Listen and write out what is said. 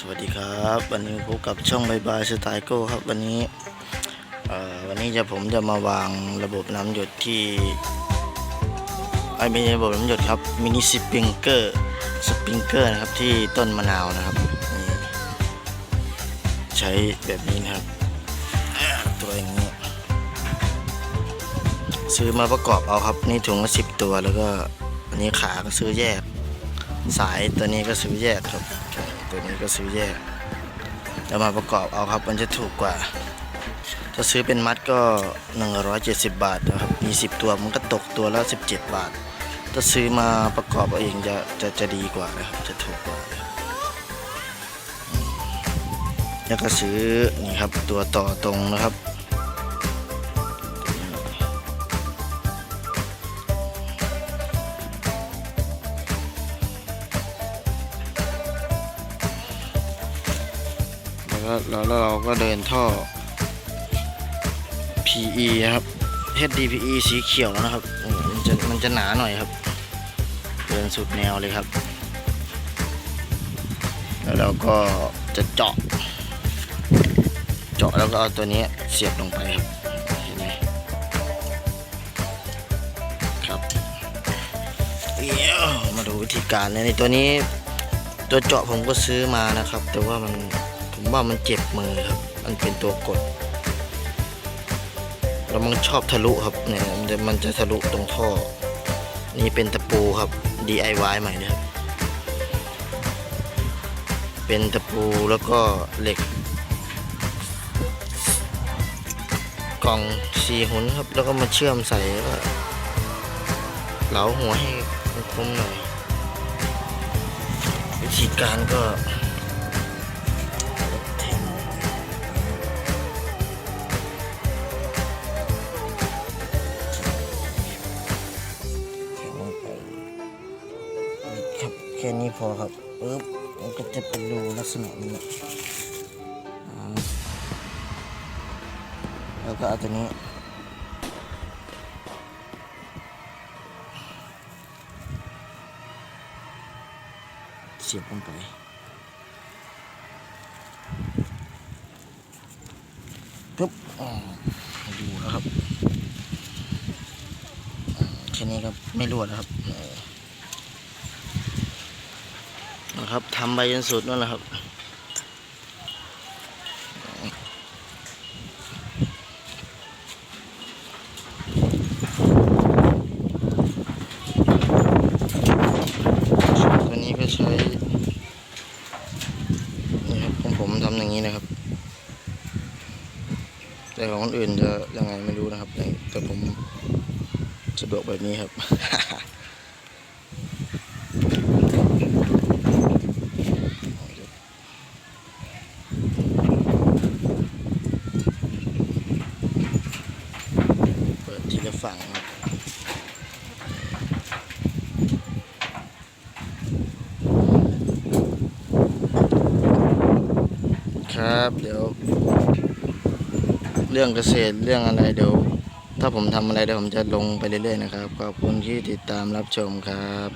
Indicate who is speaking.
Speaker 1: สวัสดีครับ วันนี้พบกับช่องบายบายสไตล์โก้ครับ วันนี้วันนี้จะผมจะมาวางระบบน้ำหยดที่ไอ้ไม่ใช่ระบบน้ำหยดครับมินิสปริงเกอร์สปริงเกอร์นะครับที่ต้นมะนาวนะครับ ใช้แบบนี้นะครับ ตัวอย่างนี้ ซื้อมาประกอบเอาครับนี่ถุงละสิบตัวแล้วก็อันนี้ขาก็ซื้อแยก สายตัวนี้ก็ซื้อแยกครับ ตัวนี้ก็ซื้อแยกจะมาประกอบเอาครับมันจะถูกกว่า ถ้าซื้อเป็นมัดก็ 170 บาทนะครับมี 10 ตัวมันก็ตกตัวละ 17 บาท ถ้าซื้อมาประกอบเอาเองจะจะจะดีกว่านะครับจะถูกกว่าแล้วก็ซื้อนี่ครับตัวต่อตรงนะครับ แล้วแล้วเราก็เดินท่อ PE นะครับ HDPE สีเขียวนะครับมันจะมันจะหนาหน่อยครับ เดินสุดแนวเลยครับ แล้วเราก็จะเจาะ เจาะแล้วก็เอาตัวนี้เสียบลงไปครับเห็นไหมครับเดี๋ยวมาดูวิธีการในตัวนี้ตัวเจาะผมก็ซื้อมานะครับ แต่ว่ามัน ผมว่ามันเจ็บมือครับ มันเป็นตัวกด แล้วมันชอบทะลุครับเนี่ยมันจะมันจะทะลุตรงท่อ นี่เป็นตะปูครับ DIY ใหม่นะครับ เป็นตะปูแล้วก็เหล็ก กล่องสีหุนครับ แล้วก็มาเชื่อมใส่ก็เหลาหัวให้คมหน่อย วิธีการก็ แค่นี้พอครับปึ๊บมันก็จะเป็นรูลักษณะนี้แล้วก็เอาตัวนี้เสียบลงไปปึ๊บอ่าดูนะครับแค่นี้ครับไม่รั่วนะครับ นะครับทำไปจนสุดนั่นแหละครับตัวนี้ก็ใช้นี่ครับของผมทำอย่างนี้นะครับ แต่ของคนอื่นจะยังไงไม่รู้นะครับ แต่ผมสะดวกแบบนี้ครับ ทีละฝั่งครับครับ เดี๋ยว เรื่องเกษตรเรื่องอะไรเดี๋ยว ถ้าผมทำอะไรเดี๋ยวผมจะลงไปเรื่อยๆนะครับ ขอบคุณที่ติดตามรับชมครับ